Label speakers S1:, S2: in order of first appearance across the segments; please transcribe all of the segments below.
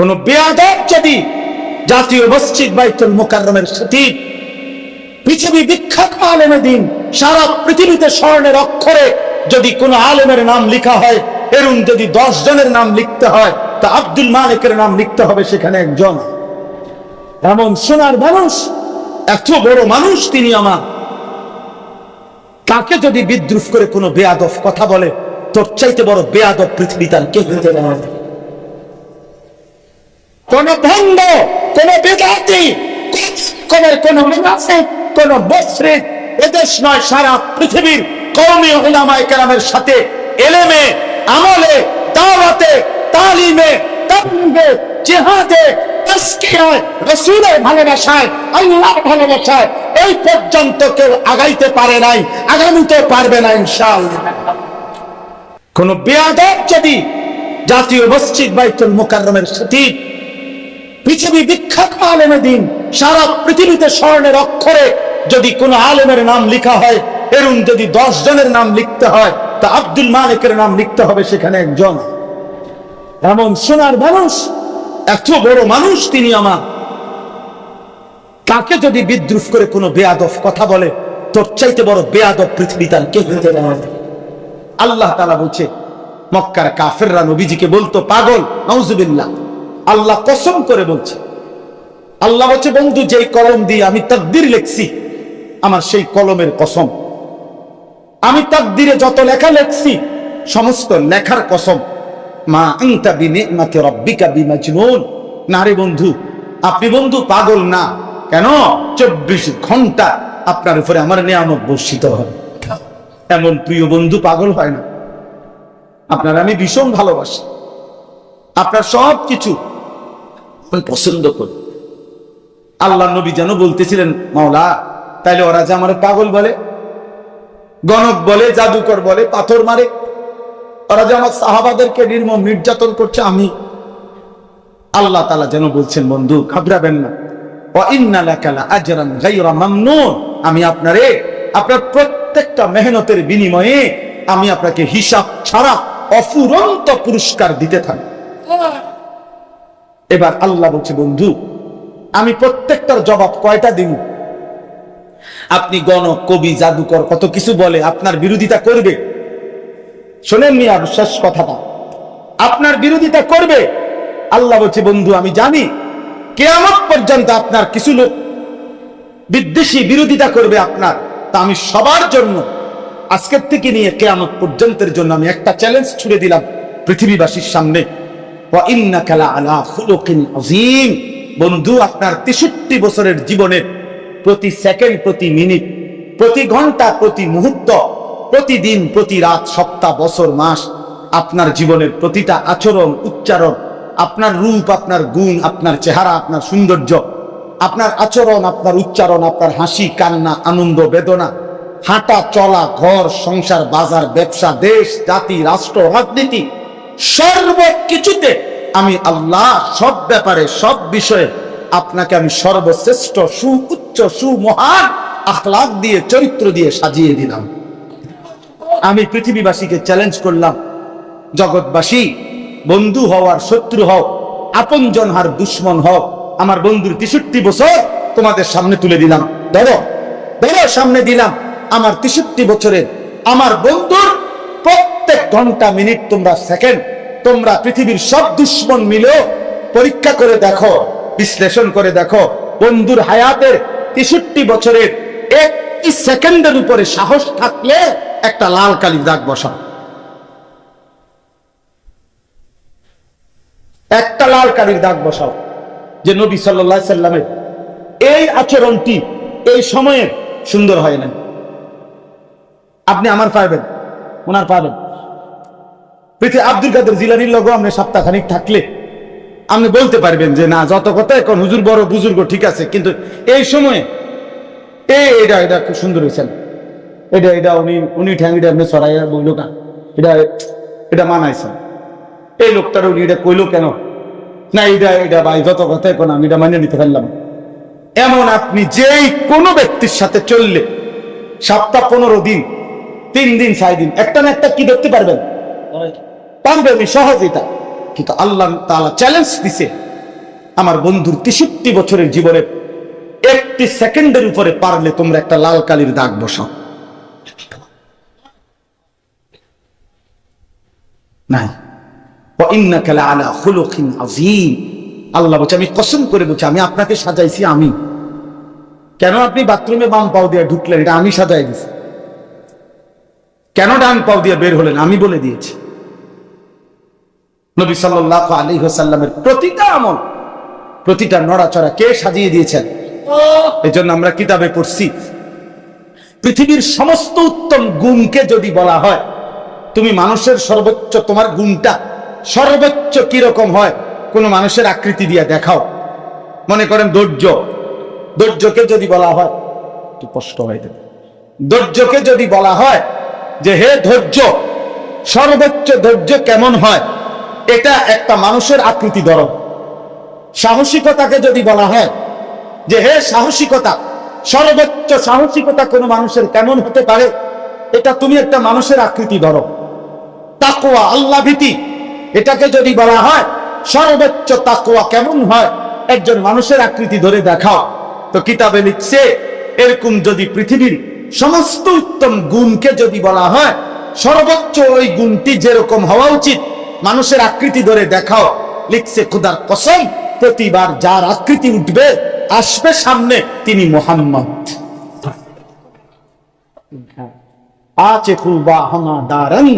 S1: কোন বেয়াদব যদি জাতীয় মসজিদ বাইতুল মোকাররমের সচিব পৃথিবী বিখ্যাত আলেমে দিন, সারা পৃথিবীতে স্বর্ণের অক্ষরে যদি কোনো আলেমের নাম লেখা হয় এরুন যদি দশ জনের নাম লিখতে হয়, তা আব্দুল মালিকের নাম লিখতে হবে সেখানে একজন। এমন সোনার মানুষ, এত বড় মানুষ তিনি আমার। তাকে যদি বিদ্রুপ করে কোনো বেয়াদব কথা বলে, তোর চাইতে বড় বেয়াদব পৃথিবী তার কে হতে পারে? কোন ভণ্ড কোন বেদাতি কোন কোন মুনাফিক কোন এদেশ নয়, সারা পৃথিবীর কওমি উলামায়ে কেরামের সাথে এলেমে, আমলে, দাওয়াতে, তালিমে তাবলীগে জিহাদে তাসকিয়ায় রাসূলের ভালোবাসায়, আল্লাহর ভালোবাসায় এই পর্যন্ত কেউ আগাইতে পারে নাই আগামীতে পারবে না ইনশাআল্লাহ। কোন বেয়াদব যদি জাতীয় মসজিদ বাইতুল মোকাররমের সচিব পৃথিবী বিখ্যাত আলেমে দিন, সারা পৃথিবীতে স্বর্ণের অক্ষরে যদি কোনো আলেমের নাম লেখা হয় এরুন যদি দশ জনের নাম লিখতে হয়, তা আব্দুল মালিকের নাম লিখতে হবে সেখানে একজন। এমন সোনার মানুষ এত বড় মানুষ তিনি আমার। তাকে যদি বিদ্রুপ করে কোনো বেয়াদব কথা বলে, তোর চাইতে বড় বেয়াদব পৃথিবী তার কে হতে আল্লাহ তালা বলছে, মক্কার কাফেররা নবীজিকে বলতো, পাগল নওজুবিল্লাহ আল্লাহ কসম করে বলছে, আল্লাহ বলছে বন্ধু, যেই কলম দিয়ে আমি তাকদির লিখছি, আমার সেই কলমের কসম। আমি তাকদিরে যত লেখা লেখছি, সমস্ত লেখার কসম। মা আনতা বিনিমাতি রাব্বিকা বিমাজনুন। না রে বন্ধু, আপনি বন্ধু পাগল না। কেন? চব্বিশ ঘণ্টা আপনার উপরে আমার নিয়ামত বর্ষিত হয় এমন প্রিয় বন্ধু পাগল হয় না। আপনার আমি ভীষণ ভালোবাসি। আপনার সব কিছু আমি পছন্দ করি। আল্লাহ নবী যেন বলতেছিলেন, মাওলা, তাইলে ওরা যে আমার পাগল বলে, গণক বলে, জাদুকর বলে, পাথর মারে, ওরা যে আমার সাহাবাদেরকে নির্মম নির্যাতন করছে, আমি আল্লাহ তালা যেন বলছেন, বন্ধু, ঘাবড়াবেন না। আমি আপনারে, আপনার প্রত্যেকটা মেহনতের বিনিময়ে আমি আপনাকে হিসাব ছাড়া অফুরন্ত পুরস্কার দিতে থাকি। এবার আল্লাহ বলছে, বন্ধু, আমি প্রত্যেকটার জবাব কয়টা দিব আপনি গণক, কবি, জাদুকর কত কিছু বলে, আপনার বিরোধিতা করবে। শোনেন আর শেষ কথাটা। আপনার বিরোধিতা করবে। আল্লাহ বলছে, বন্ধু, আমি জানি, কেয়ামত পর্যন্ত আপনার কিছু লোক বিদ্বেষী বিরোধিতা করবে আপনার। তা আমি সবার জন্য, আজকের থেকে নিয়ে কেয়ামত পর্যন্তের জন্য আমি একটা চ্যালেঞ্জ ছুড়ে দিলাম পৃথিবীবাসীর সামনে। বন্ধু, আপনার তেষট্টি বছরের জীবনের প্রতি সেকেন্ড, প্রতি মিনিট, প্রতি ঘণ্টা, প্রতি মুহূর্ত, প্রতিদিন, প্রতি রাত, সপ্তাহ, বছর, মাস আপনার জীবনের প্রতিটা আচরণ, উচ্চারণ, আপনার রূপ, আপনার গুণ, আপনার চেহারা, আপনার সৌন্দর্য, আপনার আচরণ, আপনার উচ্চারণ, আপনার হাসি, কান্না, আনন্দ, বেদনা, হাঁটা, চলা, ঘর, সংসার, বাজার, ব্যবসা, দেশ, জাতি, রাষ্ট্র, রাজনীতি সর্বকিছুতে আমি আল্লাহ সব ব্যাপারে, সব বিষয়ে আপনাকে আমি সর্বশ্রেষ্ঠ সু সুউচ্চ, সুমহান আখলাক দিয়ে, চরিত্র দিয়ে সাজিয়ে দিলাম। আমি পৃথিবীবাসীকে চ্যালেঞ্জ করলাম, জগৎবাসী, বন্ধু হও আর শত্রু হও, আপনজন হার দুশ্মন হও, আমার বন্ধুর তেষট্টি বছর তোমাদের সামনে তুলে দিলাম। ধরো ধরো সামনে দিলাম, আমার তেষট্টি বছরের আমার বন্ধুর প্রত্যেক ঘণ্টা, মিনিট তোমরা সেকেন্ড তোমরা পৃথিবীর সব দুশ্মন মিলেও পরীক্ষা করে দেখো, বিশ্লেষণ করে দেখো। বন্ধুর হায়াতের তেষট্টি বছরের একটি সেকেন্ডের উপরে সাহস থাকলে একটা লাল কালির দাগ বসাও। একটা লাল কালির দাগ বসাও, যে নবী সাল্লাহ সাল্লামের এই আচরণটি এই সময়ে সুন্দর হয় না আপনি আমার পারবেন, ওনার পারবেন। পৃথিবী আব্দুল কাদের জিলানির লগো আপনি সপ্তাহখানিক থাকলে আপনি বলতে পারবেন যে, না, যত কথা এখন হুজুর বড় বুজুর্গ ঠিক আছে, কিন্তু এই সময়ে এ, এটা এটা খুব সুন্দর হয়েছেন। এটা এটা উনি উনি ঠ্যাংটা আপনি সরাইয়া বলল না। এটা এটা মানাইছেন। এই লোকটার উনি এটা কইলো কেন? না, এটা এটা ভাই, যত কথা এখন আমি এটা মানিয়ে নিতে পারলাম এমন আপনি যেই কোনো ব্যক্তির সাথে চললে সপ্তাহ পনেরো দিন, তিন দিন, ছয় দিন, একটা না একটা কি দেখতে পারবেন? আমি কিন্তু আল্লাহ তালা চ্যালেঞ্জ দিছে, আমার বন্ধুর তেষট্টি বছরের জীবনে একটি সেকেন্ডের উপরে পারলে তোমরা একটা লাল কালির দাগ বসাও। নাই। আল্লাহ বলছে, আমি কসম করে বলছি, আমি আপনাকে সাজাইছি আমি। কেন আপনি বাথরুমে বাম পাও দিয়ে ঢুকলেন? এটা আমি সাজাই দিছি। কেন ডান পাও দিয়ে বের হলেন? আমি বলে দিয়েছি। নবী সাল্লাল্লাহু আলাইহি ওয়াসাল্লামের প্রতিটা আমল প্রতিটা নড়াচড়া কে সাজিয়ে দিয়েছেন? এই জন্য আমরা কিতাবে পড়ছি পৃথিবীর সমস্ত উত্তম গুণকে যদি বলা হয় তুমি মানুষের সর্বোচ্চ তোমার গুণটা সর্বোচ্চ কীরকম হয় কোন মানুষের আকৃতি দিয়ে দেখাও। মনে করেন ধৈর্য ধৈর্যকে যদি বলা হয় একটু কষ্ট হয়ে যাবে। ধৈর্যকে যদি বলা হয় যে হে ধৈর্য সর্বোচ্চ ধৈর্য কেমন হয়? এটা একটা মানুষের আকৃতি ধরো সাহসিকতাকে যদি বলা হয় যে, হে সাহসিকতা, সর্বোচ্চ সাহসিকতা কোনো মানুষের কেমন হতে পারে? এটা তুমি একটা মানুষের আকৃতি ধরো তাকুয়া আল্লাহ ভীতি, এটাকে যদি বলা হয়, সর্বোচ্চ তাকুয়া কেমন হয়? একজন মানুষের আকৃতি ধরে দেখাও তো কিতাবে লিখছে, এরকম যদি পৃথিবীর সমস্ত উত্তম গুণকে যদি বলা হয়, সর্বোচ্চ ওই গুণটি যেরকম হওয়া উচিত মানুষের আকৃতি ধরে দেখাও। লিখছে খুদার কসম, প্রতিবার যার আকৃতি উঠবে, আসবে সামনে তিনি মোহাম্মদ। আছে দারন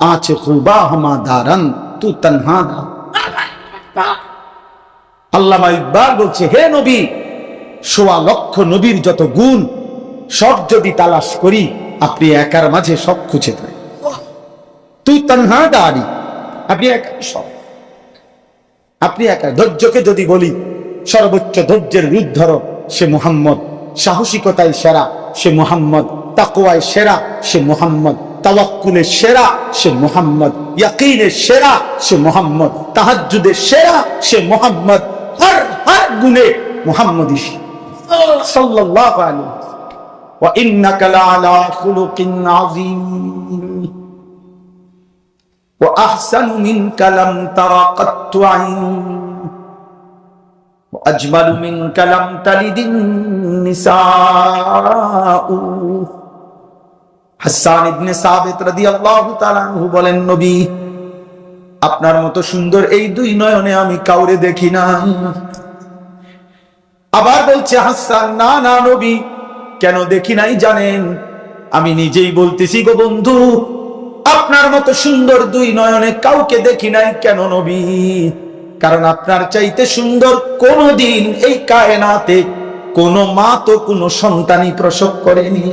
S1: আছে খুলবা হমা তু তন্হা আল্লামা ইকবাল বলছে, হে নবী, সোয়া লক্ষ নবীর যত গুণ সব যদি তালাশ করি, আপনি একার মাঝে সব খুঁজে পাই তুই তন্হা দাঁড়ি আপনি একা সব আপনি একা, ধৈর্যকে যদি বলি, সর্বোচ্চ ধৈর্যের রূপ ধরো সে মুহাম্মদ, সাহসিকতায় সেরা সে মুহাম্মদ তাকুয়ায় সেরা সে মুহাম্মদ তাওয়াক্কুলের সেরা সে মুহাম্মদ ইয়াকিনের সেরা সে মুহাম্মদ তাহাজ্জুদের সেরা সে মুহাম্মদ, হর হর গুণে মুহাম্মদী সাল্লাল্লাহু আলাইহি ওয়া ইন্নাকা লাআলা খুলুকিন আযীম وأحسن منك لم تر قط عين وأجمل منك لم تلد النساء হাসান ইবনে সাবিত রাদিয়াল্লাহু তাআলা আনহু বলেন নবী আপনার মতো সুন্দর এই দুই নয়নে আমি কাউরে দেখি না আবার বলছে হাসান না না নবী কেন দেখি নাই জানেন? আমি নিজেই বলতেছি গো বন্ধু, আপনার মতো সুন্দর দুই নয়নে কাউকে দেখি নাই কেন নবী? কারণ আপনার চাইতে সুন্দর কোনদিন এই কায়নাতে কোন মা তো কোন সন্তানই প্রসব করেনি।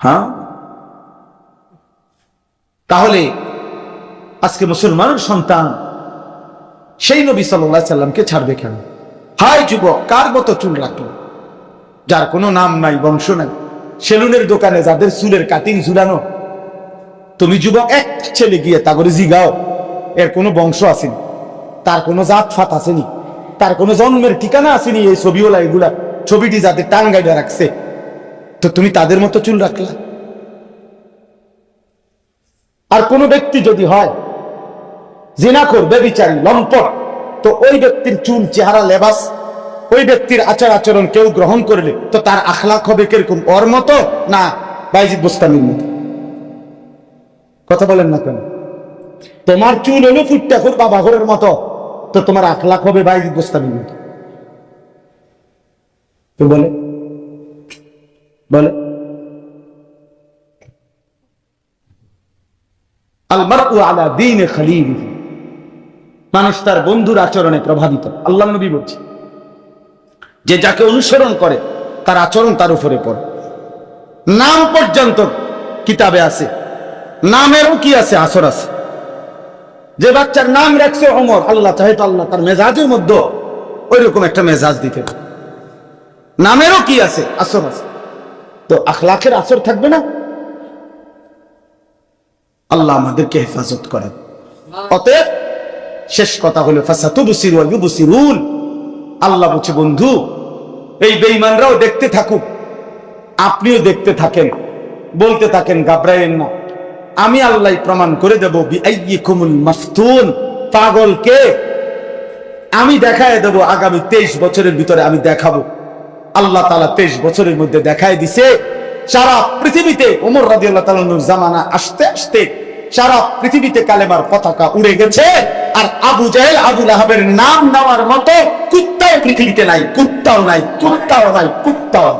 S1: হ্যাঁ? তাহলে আজকে মুসলমানের সন্তান সেই নবী সাল্লাহ সাল্লামকে ছাড়বে কেন? হাই যুবক, কার মতো চুল রাখল? যার কোনো নাম নাই, বংশ নাই। সেলুনের দোকানে যাদের চুলের কাটিং ঝুলানো। তুমি যুবক, এক ছেলে গিয়ে তা করে জিগাও। এর কোনো বংশ আসেনি। তার কোনো জাত ফাত আসেনি। তার কোনো জন্মের ঠিকানা আসেনি এই ছবিওলা এগুলা। ছবিটি যাদের টাঙ্গাইডা রাখছে। তো তুমি তাদের মতো চুল রাখলা? আর কোন ব্যক্তি যদি হয় জিনা করবে বিচারী লম্পট। তো ওই ব্যক্তির চুল, চেহারা, লেবাস, ওই ব্যক্তির আচার আচরণ কেউ গ্রহণ করলে তো তার আখলাখ হবে কীরকম? ওর মতো না বাইজিদ বুস্তানির মতো? কথা বলেন না কেন? তোমার চুল হলো ফুটটাকুর বাবা ঘরের মতো, তো তোমার আখলাখ হবে বাইজিদ বুস্তানির মতো। বলে বলে আলমারু আলা দিন খালিল মানুষ তার বন্ধুর আচরণে প্রভাবিত। আল্লাহ নবী বলছে যে যাকে অনুসরণ করে, তার আচরণ তার উপরে পড়ে। নাম পর্যন্ত কিতাবে আছে, নামেরও কি আছে, আসর আছে। যে বাচ্চার নাম রাখছে অমর আল্লাহ চাহে তো আল্লাহ তার মেজাজের মধ্যে ওই রকম একটা মেজাজ দিতে নামেরও কি আছে, আসর আছে। তো আখলাখের আসর থাকবে না? আল্লাহ আমাদেরকে হেফাজত করেন। অতএব শেষ কথা হলো আল্লাহ বলছে, বন্ধু, এই বেঈমানরাও দেখতে থাকুক। আপনিও দেখতে থাকেন, বলতে থাকেন ঘাবড়াইয়েন না। আমি আল্লাহ প্রমাণ করে দেব মাফতুন। পাগল কে? আমি দেখায় দেব, আগামী তেইশ বছরের ভিতরে আমি দেখাবো। আল্লাহ তালা তেইশ বছরের মধ্যে দেখায় দিছে, সারা পৃথিবীতে ওমর রাজি আল্লাহ জামানা আসতে আসতে সারা পৃথিবীতে কালেমার পতাকা উড়ে গেছে আর আবু জাহেল, আবু আহাবের নাম নেওয়ার মতো কুত্তাও পৃথিবীতে নাই, কুত্তাও নাই কুত্তাও নাই, কুত্তাও।